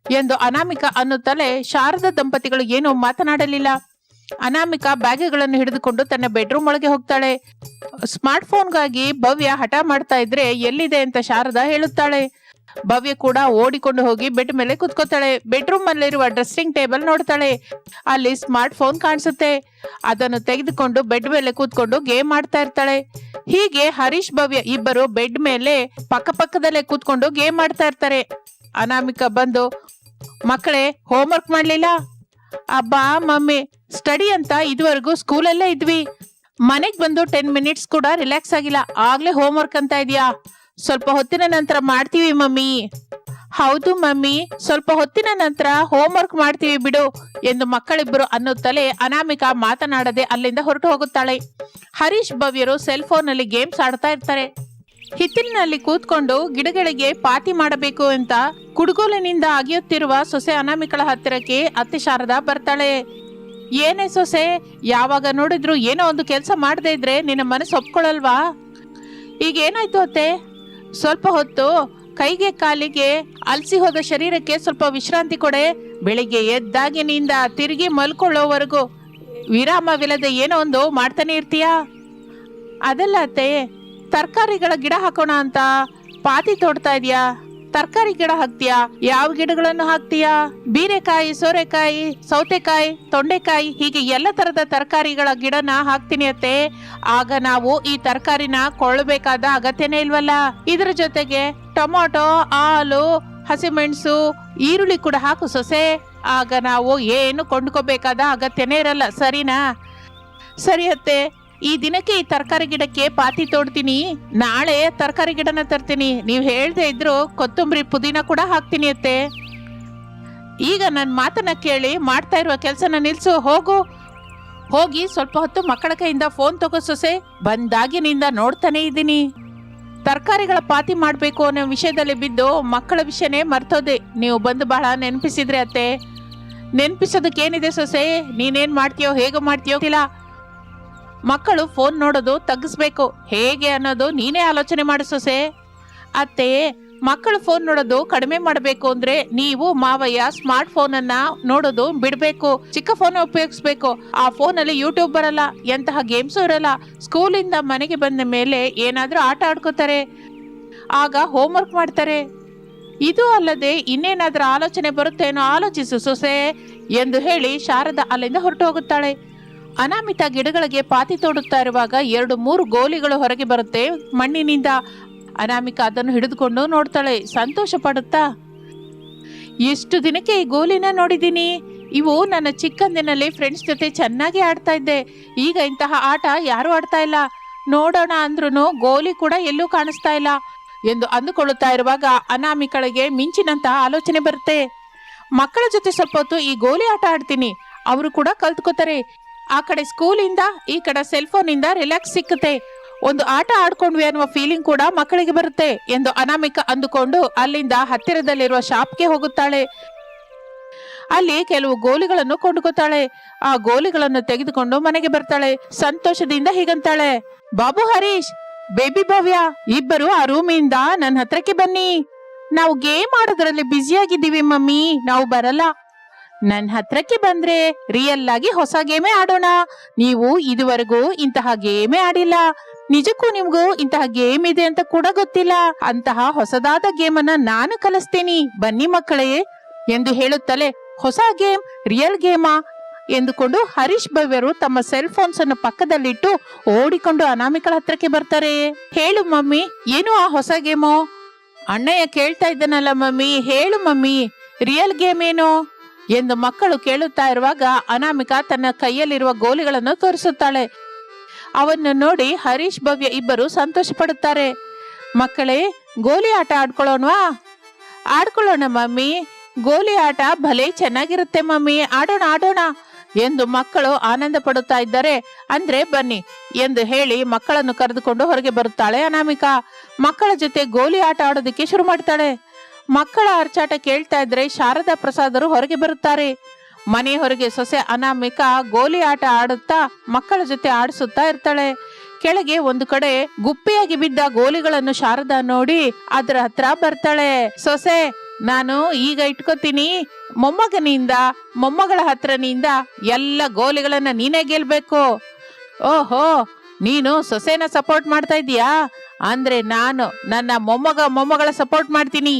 [SPEAKER 1] ಎಂದು ಅನಾಮಿಕ ಅನ್ನುತ್ತಲೇ ಶಾರದಾ ದಂಪತಿಗಳು ಏನು ಮಾತನಾಡಲಿಲ್ಲ. ಅನಾಮಿಕ ಬ್ಯಾಗ್ಗಳನ್ನು ಹಿಡಿದುಕೊಂಡು ತನ್ನ ಬೆಡ್ರೂಮ್ ಒಳಗೆ ಹೋಗ್ತಾಳೆ. ಸ್ಮಾರ್ಟ್ ಫೋನ್ಗಾಗಿ ಭವ್ಯ ಹಠ ಮಾಡ್ತಾ ಇದ್ರೆ ಎಲ್ಲಿದೆ ಅಂತ ಶಾರದಾ ಹೇಳುತ್ತಾಳೆ. ಭವ್ಯ ಕೂಡ ಓಡಿಕೊಂಡು ಹೋಗಿ ಬೆಡ್ ಮೇಲೆ ಕುತ್ಕೋತಾಳೆ. ಬೆಡ್ರೂಮ್ ಅಲ್ಲಿರುವ ಡ್ರೆಸ್ಸಿಂಗ್ ಟೇಬಲ್ ನೋಡ್ತಾಳೆ. ಅಲ್ಲಿ ಸ್ಮಾರ್ಟ್ ಫೋನ್ ಕಾಣಿಸುತ್ತೆ. ಅದನ್ನು ತೆಗೆದುಕೊಂಡು ಬೆಡ್ ಮೇಲೆ ಕೂತ್ಕೊಂಡು ಗೇಮ್ ಆಡ್ತಾ ಇರ್ತಾಳೆ. ಹೀಗೆ ಹರೀಶ್, ಭವ್ಯ ಇಬ್ಬರು ಬೆಡ್ ಮೇಲೆ ಪಕ್ಕ ಪಕ್ಕದಲ್ಲೇ ಕೂತ್ಕೊಂಡು ಗೇಮ್ ಆಡ್ತಾ ಇರ್ತಾರೆ. ಅನಾಮಿಕ ಬಂದು, ಮಕ್ಕಳೇ ಹೋಮ್ವರ್ಕ್ ಮಾಡ್ಲಿಲ್ಲ? ಅಬ್ಬಾ, ಮಮ್ಮಿ ಸ್ಟಡಿ ಅಂತ ಇದುವರೆಗೂ ಸ್ಕೂಲಲ್ಲೇ ಇದ್ವಿ. ಮನೆಗೆ ಬಂದು ಟೆನ್ ಮಿನಿಟ್ಸ್ ಕೂಡ ರಿಲ್ಯಾಕ್ಸ್ ಆಗಿಲ್ಲ. ಆಗ್ಲೇ ಹೋಮ್ವರ್ಕ್ ಅಂತ ಇದೆಯಾ? ಸ್ವಲ್ಪ ಹೊತ್ತಿನ ನಂತರ ಮಾಡ್ತೀವಿ ಮಮ್ಮಿ. ಹೌದು ಮಮ್ಮಿ, ಸ್ವಲ್ಪ ಹೊತ್ತಿನ ನಂತರ ಹೋಮ್ವರ್ಕ್ ಮಾಡ್ತೀವಿ ಬಿಡು ಎಂದು ಮಕ್ಕಳಿಬ್ಬರು ಅನ್ನುತ್ತಲೇ ಅನಾಮಿಕಾ ಮಾತನಾಡದೆ ಅಲ್ಲಿಂದ ಹೊರಟು ಹೋಗುತ್ತಾಳೆ. ಹರೀಶ್ ಭವ್ಯರು ಸೆಲ್ ಫೋನ್ನಲ್ಲಿ ಗೇಮ್ಸ್ ಆಡ್ತಾ ಇರ್ತಾರೆ. ಹಿತ್ತಲಿನಲ್ಲಿ ಕೂತ್ಕೊಂಡು ಗಿಡಗಳಿಗೆ ಪಾತಿ ಮಾಡಬೇಕು ಅಂತ ಕುಡುಗೋಲಿನಿಂದ ಅಗಿಯುತ್ತಿರುವ ಸೊಸೆ ಅನಾಮಿಕಳ ಹತ್ತಿರಕ್ಕೆ ಅತ್ತೆ ಶಾರದಾ ಬರ್ತಾಳೆ. ಏನೇ ಸೊಸೆ, ಯಾವಾಗ ನೋಡಿದ್ರು ಏನೋ ಒಂದು ಕೆಲಸ ಮಾಡದೇ ಇದ್ರೆ ನಿನ್ನ ಮನಸ್ಸು ಒಪ್ಕೊಳ್ಳಲ್ವಾ ಈಗ ಏನಾಯ್ತು ಅತ್ತೆ? ಸ್ವಲ್ಪ ಹೊತ್ತು ಕೈಗೆ ಕಾಲಿಗೆ ಅಲಸಿ ಹೋದ ಶರೀರಕ್ಕೆ ಸ್ವಲ್ಪ ವಿಶ್ರಾಂತಿ ಕೊಡೆ. ಬೆಳಿಗ್ಗೆ ಎದ್ದಾಗಿನಿಂದ ತಿರುಗಿ ಮಲ್ಕೊಳ್ಳೋವರೆಗೂ ವಿರಾಮವಿಲ್ಲದೆ ಏನೋ ಒಂದು ಮಾಡ್ತಾನೆ ಇರ್ತೀಯಾ? ಅದಲ್ಲ ತರಕಾರಿಗಳ ಗಿಡ ಹಾಕೋಣ ಅಂತ ಪಾತಿ ತೋಡ್ತಾ ಇದೀಯಾ? ತರಕಾರಿ ಗಿಡ ಹಾಕ್ತೀಯಾ? ಯಾವ ಗಿಡಗಳನ್ನು ಹಾಕ್ತೀಯಾ? ಬೀರೆಕಾಯಿ, ಸೋರೆಕಾಯಿ, ಸೌತೆಕಾಯಿ, ತೊಂಡೆಕಾಯಿ ಹೀಗೆ ಎಲ್ಲ ತರದ ತರಕಾರಿಗಳ ಗಿಡನ ಹಾಕ್ತೀನಿ ಅತ್ತೆ. ಆಗ ನಾವು ಈ ತರಕಾರಿನ ಕೊಳ್ಳಬೇಕಾದ ಅಗತ್ಯನೇ ಇಲ್ವಲ್ಲ? ಇದರ ಜೊತೆಗೆ ಟೊಮೊಟೊ, ಹಾಲು, ಹಸಿಮೆಣಸು, ಈರುಳ್ಳಿ ಕೂಡ ಹಾಕು ಸೊಸೆ. ಆಗ ನಾವು ಏನು ಕೊಂಡ್ಕೋಬೇಕಾದ ಅಗತ್ಯನೇ ಇರಲ್ಲ, ಸರಿನಾ? ಸರಿ ಅತ್ತೆ. ಈ ದಿನಕ್ಕೆ ಈ ತರಕಾರಿ ಗಿಡಕ್ಕೆ ಪಾತಿ ತೋಡ್ತೀನಿ. ನಾಳೆ ತರಕಾರಿ ಗಿಡನ ತರ್ತೀನಿ. ನೀವು ಹೇಳ್ದೆ ಇದ್ರು ಕೊತ್ತಂಬರಿ ಪುದೀನ ಕೂಡ ಹಾಕ್ತೀನಿ ಅತ್ತೆ. ಈಗ ನನ್ನ ಮಾತನ್ನ ಕೇಳಿ ಮಾಡ್ತಾ ಇರುವ ಕೆಲಸನ ನಿಲ್ಸು, ಹೋಗು. ಹೋಗಿ ಸ್ವಲ್ಪ ಹೊತ್ತು ಮಕ್ಕಳ ಕೈಯಿಂದ ಫೋನ್ ತಗೋ ಸೊಸೆ. ಬಂದಾಗಿನಿಂದ ನೋಡ್ತಾನೆ ಇದ್ದೀನಿ. ತರಕಾರಿಗಳ ಪಾತಿ ಮಾಡಬೇಕು ಅನ್ನೋ ವಿಷಯದಲ್ಲಿ ಬಿದ್ದು ಮಕ್ಕಳ ವಿಷಯನೇ ಮರ್ತೋದೆ. ನೀವು ಬಂದು ಬಹಳ ನೆನಪಿಸಿದ್ರೆ ಅತ್ತೆ. ನೆನಪಿಸೋದಕ್ಕೇನಿದೆ ಸೊಸೆ? ನೀನೇನ್ ಮಾಡ್ತೀಯೋ, ಹೇಗೆ ಮಾಡ್ತೀಯೋ ಇಲ್ಲ ಮಕ್ಕಳು ಫೋನ್ ನೋಡೋದು ತಗ್ಗಿಸ್ಬೇಕು. ಹೇಗೆ ಅನ್ನೋದು ನೀನೇ ಆಲೋಚನೆ ಮಾಡು ಸೊಸೆ. ಅತ್ತೆ, ಮಕ್ಕಳು ಫೋನ್ ನೋಡೋದು ಕಡಿಮೆ ಮಾಡಬೇಕು ಅಂದ್ರೆ ನೀವು ಮಾವಯ್ಯ ಸ್ಮಾರ್ಟ್ ಫೋನ್ ಅನ್ನ ನೋಡೋದು ಬಿಡಬೇಕು. ಚಿಕ್ಕ ಫೋನ್ ಉಪಯೋಗಿಸ್ಬೇಕು. ಆ ಫೋನ್ ಅಲ್ಲಿ ಯೂಟ್ಯೂಬ್ ಬರಲ್ಲ, ಎಂತಹ ಗೇಮ್ಸ್ ಇರಲ್ಲ. ಸ್ಕೂಲಿಂದ ಮನೆಗೆ ಬಂದ ಮೇಲೆ ಏನಾದರೂ ಆಟ ಆಡ್ಕೋತಾರೆ. ಆಗ ಹೋಮ್ವರ್ಕ್ ಮಾಡ್ತಾರೆ. ಇದು ಅಲ್ಲದೆ ಇನ್ನೇನಾದ್ರೂ ಆಲೋಚನೆ ಬರುತ್ತೇನೋ ಆಲೋಚಿಸು ಸೊಸೆ, ಎಂದು ಹೇಳಿ ಶಾರದಾ ಅಲ್ಲಿಂದ ಹೊರಟು ಹೋಗುತ್ತಾಳೆ. ಅನಾಮಿತ ಗಿಡಗಳಿಗೆ ಪಾತಿ ತೋಡುತ್ತಾ ಇರುವಾಗ ಎರಡು ಮೂರು ಗೋಲಿಗಳು ಹೊರಗೆ ಬರುತ್ತೆ. ಮಣ್ಣಿನಿಂದ ಅನಾಮಿಕ ಅದನ್ನು ಹಿಡಿದುಕೊಂಡು ನೋಡ್ತಾಳೆ. ಸಂತೋಷ ಪಡುತ್ತಾ, ಎಷ್ಟು ದಿನಕ್ಕೆ ಈ ಗೋಲಿನ ನೋಡಿದ್ದೀನಿ? ಇವು ನನ್ನ ಚಿಕ್ಕಂದಿನಲ್ಲಿ ಫ್ರೆಂಡ್ಸ್ ಜೊತೆ ಚೆನ್ನಾಗಿ ಆಡ್ತಾ ಇದ್ದೆ. ಈಗ ಇಂತಹ ಆಟ ಯಾರು ಆಡ್ತಾ ಇಲ್ಲ. ನೋಡೋಣ ಅಂದ್ರೂ ಗೋಲಿ ಕೂಡ ಎಲ್ಲೂ ಕಾಣಿಸ್ತಾ ಇಲ್ಲ ಎಂದು ಅಂದುಕೊಳ್ಳುತ್ತಾ ಇರುವಾಗ ಅನಾಮಿಕಳಿಗೆ ಮಿಂಚಿನಂತಹ ಆಲೋಚನೆ ಬರುತ್ತೆ. ಮಕ್ಕಳ ಜೊತೆ ಸ್ವಲ್ಪ ಹೊತ್ತು ಈ ಗೋಲಿ ಆಟ ಆಡ್ತೀನಿ. ಅವರು ಕೂಡ ಕಲ್ತ್ಕೋತಾರೆ. ಆ ಕಡೆ ಸ್ಕೂಲಿಂದ, ಈ ಕಡೆ ಸೆಲ್ಫೋನಿಂದ ರಿಲ್ಯಾಕ್ಸ್ ಸಿಕ್ಕುತ್ತೆ. ಒಂದು ಆಟ ಆಡ್ಕೊಂಡ್ವಿ ಅನ್ನುವ ಫೀಲಿಂಗ್ ಕೂಡ ಮಕ್ಕಳಿಗೆ ಬರುತ್ತೆ ಎಂದು ಅನಾಮಿಕ ಅಂದುಕೊಂಡು ಅಲ್ಲಿಂದ ಹತ್ತಿರದಲ್ಲಿರುವ ಶಾಪ್ಗೆ ಹೋಗುತ್ತಾಳೆ. ಅಲ್ಲಿ ಕೆಲವು ಗೋಲಿಗಳನ್ನು ಕೊಂಡುಕೊತಾಳೆ ಆ ಗೋಲಿಗಳನ್ನು ತೆಗೆದುಕೊಂಡು ಮನೆಗೆ ಬರ್ತಾಳೆ. ಸಂತೋಷದಿಂದ ಹೀಗಂತಾಳೆ. ಬಾಬು ಹರೀಶ್ ಬೇಬಿ ಭವ್ಯ, ಇಬ್ಬರು ಆ ರೂಮಿಂದ ನನ್ನ ಹತ್ರಕ್ಕೆ ಬನ್ನಿ. ನಾವು ಗೇಮ್ ಆಡೋದ್ರಲ್ಲಿ ಬ್ಯುಸಿಯಾಗಿದ್ದೀವಿ ಮಮ್ಮಿ. ನಾವು ಬರಲ್ಲ. ನನ್ನ ಹತ್ರಕ್ಕೆ ಬಂದ್ರೆ ರಿಯಲ್ ಆಗಿ ಹೊಸ ಗೇಮೇ ಆಡೋಣ. ನೀವು ಇದುವರೆಗೂ ಇಂತಹ ಗೇಮೇ ಆಡಿಲ್ಲ. ನಿಜಕ್ಕೂ ನಿಮ್ಗೂ ಇಂತಹ ಗೇಮ್ ಇದೆ ಅಂತ ಕೂಡ ಗೊತ್ತಿಲ್ಲ. ಅಂತಹ ಹೊಸದಾದ ಗೇಮ್ ಅನ್ನ ನಾನು ಕಲಿಸ್ತೀನಿ. ಬನ್ನಿ ಮಕ್ಕಳೇ, ಎಂದು ಹೇಳುತ್ತಲೇ ಹೊಸ ಗೇಮ್ ರಿಯಲ್ ಗೇಮಾ ಎಂದುಕೊಂಡು ಹರೀಶ್ ಭವ್ಯರು ತಮ್ಮ ಸೆಲ್ ಫೋನ್ಸ್ ಅನ್ನು ಪಕ್ಕದಲ್ಲಿಟ್ಟು ಓಡಿಕೊಂಡು ಅನಾಮಿಕಳ ಹತ್ರಕ್ಕೆ ಬರ್ತಾರೆ. ಹೇಳು ಮಮ್ಮಿ, ಏನು ಆ ಹೊಸ ಗೇಮು ಅಣ್ಣಯ್ಯ ಕೇಳ್ತಾ ಇದ್ದಾನಲ್ಲ ಮಮ್ಮಿ, ಹೇಳು ಮಮ್ಮಿ ರಿಯಲ್ ಗೇಮ್ ಏನು? ಎಂದು ಮಕ್ಕಳು ಕೇಳುತ್ತಾ ಇರುವಾಗ ಅನಾಮಿಕಾ ತನ್ನ ಕೈಯಲ್ಲಿರುವ ಗೋಲಿಗಳನ್ನು ತೋರಿಸುತ್ತಾಳೆ. ಅವನ್ನು ನೋಡಿ ಹರೀಶ್ ಭವ್ಯ ಇಬ್ಬರು ಸಂತೋಷ ಪಡುತ್ತಾರೆ ಮಕ್ಕಳೇ ಗೋಲಿ ಆಟ ಆಡ್ಕೊಳ್ಳೋಣವಾ? ಆಡ್ಕೊಳ್ಳೋಣ ಮಮ್ಮಿ. ಗೋಲಿ ಆಟ ಭಲೆ ಚೆನ್ನಾಗಿರುತ್ತೆ ಮಮ್ಮಿ. ಆಡೋಣ ಆಡೋಣ ಎಂದು ಮಕ್ಕಳು ಆನಂದ ಪಡುತ್ತಾ ಇದ್ದಾರೆ, ಅಂದ್ರೆ ಬನ್ನಿ ಎಂದು ಹೇಳಿ ಮಕ್ಕಳನ್ನು ಕರೆದುಕೊಂಡು ಹೊರಗೆ ಬರುತ್ತಾಳೆ ಅನಾಮಿಕಾ. ಮಕ್ಕಳ ಜೊತೆ ಗೋಲಿ ಆಟ ಆಡೋದಕ್ಕೆ ಶುರು ಮಾಡ್ತಾಳೆ. ಮಕ್ಕಳ ಅರ್ಚಾಟ ಕೇಳ್ತಾ ಇದ್ರೆ ಶಾರದಾ ಪ್ರಸಾದರು ಹೊರಗೆ ಬರುತ್ತಾರೆ. ಮನೆ ಹೊರಗೆ ಸೊಸೆ ಅನಾಮಿಕ ಗೋಲಿ ಆಟ ಆಡುತ್ತಾ ಮಕ್ಕಳ ಜೊತೆ ಆಡಿಸುತ್ತಾ ಇರ್ತಾಳೆ. ಕೆಳಗೆ ಒಂದು ಕಡೆ ಗುಪ್ಪಿಯಾಗಿ ಬಿದ್ದ ಗೋಲಿಗಳನ್ನು ಶಾರದಾ ನೋಡಿ ಅದರ ಹತ್ರ ಬರ್ತಾಳೆ. ಸೊಸೆ, ನಾನು ಈಗ ಇಟ್ಕೋತೀನಿ. ಮೊಮ್ಮಗನಿಂದ, ಮೊಮ್ಮಗಳ ಹತ್ರನಿಂದ ಎಲ್ಲ ಗೋಲಿಗಳನ್ನ ನೀನೇ ಗೆಲ್ಬೇಕು. ಓಹೋ, ನೀನು ಸೊಸೆನ ಸಪೋರ್ಟ್ ಮಾಡ್ತಾ ಇದೀಯಾ? ಅಂದ್ರೆ ನಾನು ನನ್ನ ಮೊಮ್ಮಗ ಮೊಮ್ಮಗಳ ಸಪೋರ್ಟ್ ಮಾಡ್ತೀನಿ.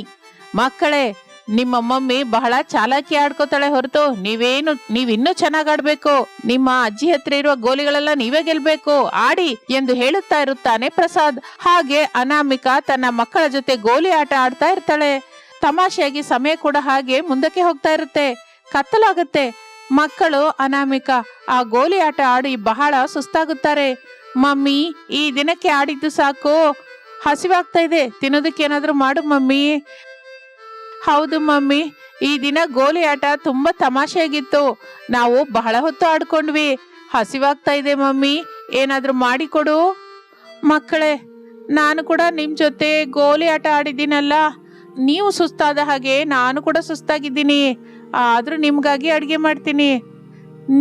[SPEAKER 1] ಮಕ್ಕಳೇ, ನಿಮ್ಮ ಮಮ್ಮಿ ಬಹಳ ಚಾಲಾಕಿ ಆಡ್ಕೋತಾಳೆ ಹೊರತು ನೀವೇನು, ನೀವಿನ್ನೂ ಚೆನ್ನಾಗ್ ಆಡ್ಬೇಕು. ನಿಮ್ಮ ಅಜ್ಜಿ ಹತ್ರ ಇರುವ ಗೋಲಿಗಳೆಲ್ಲ ನೀವೇ ಗೆಲ್ಬೇಕು. ಆಡಿ ಎಂದು ಹೇಳುತ್ತಾ ಇರುತ್ತಾನೆ ಪ್ರಸಾದ್. ಹಾಗೆ ಅನಾಮಿಕಾ ತನ್ನ ಮಕ್ಕಳ ಜೊತೆ ಗೋಲಿ ಆಟ ಆಡ್ತಾ ಇರ್ತಾಳೆ. ತಮಾಷೆಯಾಗಿ ಸಮಯ ಕೂಡ ಹಾಗೆ ಮುಂದಕ್ಕೆ ಹೋಗ್ತಾ ಇರುತ್ತೆ. ಕತ್ತಲಾಗುತ್ತೆ. ಮಕ್ಕಳು, ಅನಾಮಿಕಾ, ಆ ಗೋಲಿ ಆಟ ಆಡಿ ಬಹಳ ಸುಸ್ತಾಗುತ್ತಾರೆ. ಮಮ್ಮಿ, ಈ ದಿನಕ್ಕೆ ಆಡಿದ್ದು ಸಾಕು. ಹಸಿವಾಗ್ತಾ ಇದೆ. ತಿನ್ನೋದಕ್ಕೆ ಏನಾದ್ರೂ ಮಾಡು ಮಮ್ಮಿ. ಹೌದು ಮಮ್ಮಿ, ಈ ದಿನ ಗೋಲಿ ಆಟ ತುಂಬಾ ತಮಾಷೆಯಾಗಿತ್ತು. ನಾವು ಬಹಳ ಹೊತ್ತು ಆಡ್ಕೊಂಡ್ವಿ. ಹಸಿವಾಗ್ತಾ ಇದೆ ಮಮ್ಮಿ, ಏನಾದ್ರೂ ಮಾಡಿಕೊಡು. ಮಕ್ಕಳೇ, ನಾನು ಕೂಡ ನಿಮ್ ಜೊತೆ ಗೋಲಿ ಆಟ ಆಡಿದ್ದೀನಲ್ಲ. ನೀವು ಸುಸ್ತಾದ ಹಾಗೆ ನಾನು ಕೂಡ ಸುಸ್ತಾಗಿದ್ದೀನಿ. ಆದ್ರೂ ನಿಮ್ಗಾಗಿ ಅಡಿಗೆ ಮಾಡ್ತೀನಿ.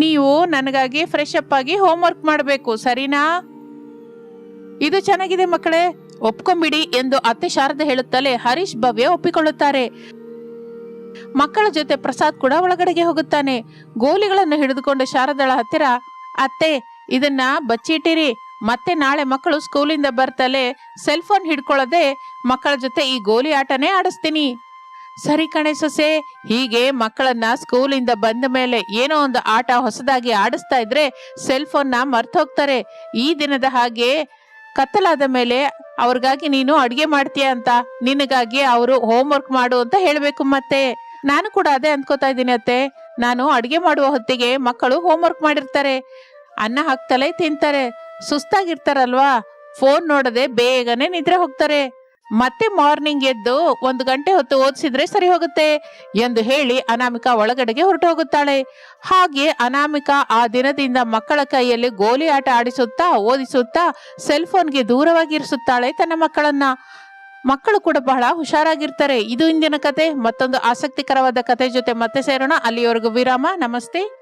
[SPEAKER 1] ನೀವು ನನಗಾಗಿ ಫ್ರೆಶ್ ಅಪ್ ಆಗಿ ಹೋಮ್ ವರ್ಕ್ ಮಾಡಬೇಕು, ಸರಿನಾ? ಇದು ಚೆನ್ನಾಗಿದೆ ಮಕ್ಕಳೇ. ಒಪ್ಕೊಂಬಿಡಿ ಎಂದು ಅತ್ತೆ ಶಾರದೆ ಹೇಳುತ್ತಲೇ ಹರೀಶ್ ಭವ್ಯ ಒಪ್ಪಿಕೊಳ್ಳುತ್ತಾರೆ. ಮಕ್ಕಳ ಜೊತೆ ಪ್ರಸಾದ್ ಕೂಡ ಒಳಗಡೆಗೆ ಹೋಗುತ್ತಾನೆ. ಗೋಲಿಗಳನ್ನು ಹಿಡಿದುಕೊಂಡು ಶಾರದಳ ಹತ್ತಿರ, ಅತ್ತೆ, ಇದನ್ನ ಬಚ್ಚಿಟ್ಟಿರಿ. ಮತ್ತೆ ನಾಳೆ ಮಕ್ಕಳು ಸ್ಕೂಲಿಂದ ಬರ್ತಲೇ ಸೆಲ್ ಫೋನ್ ಹಿಡ್ಕೊಳ್ಳದೆ ಮಕ್ಕಳ ಜೊತೆ ಈ ಗೋಲಿ ಆಟನೇ ಆಡಿಸ್ತೀನಿ. ಸರಿ ಕಣೆ ಸೊಸೆ, ಹೀಗೆ ಮಕ್ಕಳನ್ನ ಸ್ಕೂಲಿಂದ ಬಂದ ಮೇಲೆ ಏನೋ ಒಂದು ಆಟ ಹೊಸದಾಗಿ ಆಡಿಸ್ತಾ ಇದ್ರೆ ಸೆಲ್ ಫೋನ್ನ ಮರ್ತು ಹೋಗ್ತಾರೆ. ಈ ದಿನದ ಹಾಗೆ ಕತ್ತಲಾದ ಮೇಲೆ ಅವ್ರಿಗಾಗಿ ನೀನು ಅಡ್ಗೆ ಮಾಡ್ತೀಯ ಅಂತ ನಿನಗಾಗಿ ಅವರು ಹೋಮ್ವರ್ಕ್ ಮಾಡು ಅಂತ ಹೇಳ್ಬೇಕು ಮತ್ತೆ. ನಾನು ಕೂಡ ಅದೇ ಅನ್ಕೋತಾ ಇದ್ದೀನಿ ಅತ್ತೆ. ನಾನು ಅಡ್ಗೆ ಮಾಡುವ ಹೊತ್ತಿಗೆ ಮಕ್ಕಳು ಹೋಮ್ವರ್ಕ್ ಮಾಡಿರ್ತಾರೆ. ಅನ್ನ ಹಾಕ್ತಲೇ ತಿಂತಾರೆ. ಸುಸ್ತಾಗಿರ್ತಾರಲ್ವಾ? ಫೋನ್ ನೋಡದೆ ಬೇಗನೆ ನಿದ್ರೆ ಹೋಗ್ತಾರೆ. ಮತ್ತೆ ಮಾರ್ನಿಂಗ್ ಎದ್ದು ಒಂದು ಗಂಟೆ ಹೊತ್ತು ಓದಿಸಿದ್ರೆ ಸರಿ ಹೋಗುತ್ತೆ ಎಂದು ಹೇಳಿ ಅನಾಮಿಕಾ ಒಳಗಡೆಗೆ ಹೊರಟು ಹೋಗುತ್ತಾಳೆ. ಹಾಗೆ ಅನಾಮಿಕಾ ಆ ದಿನದಿಂದ ಮಕ್ಕಳ ಕೈಯಲ್ಲಿ ಗೋಲಿ ಆಟ ಆಡಿಸುತ್ತಾ, ಓದಿಸುತ್ತಾ ಸೆಲ್ ಫೋನ್ಗೆ ದೂರವಾಗಿರಿಸುತ್ತಾಳೆ ತನ್ನ ಮಕ್ಕಳನ್ನ. ಮಕ್ಕಳು ಕೂಡ ಬಹಳ ಹುಷಾರಾಗಿರ್ತಾರೆ. ಇದು ಇಂದಿನ ಕತೆ. ಮತ್ತೊಂದು ಆಸಕ್ತಿಕರವಾದ ಕತೆ ಜೊತೆ ಮತ್ತೆ ಸೇರೋಣ. ಅಲ್ಲಿಯವರೆಗೂ ವಿರಾಮ. ನಮಸ್ತೆ.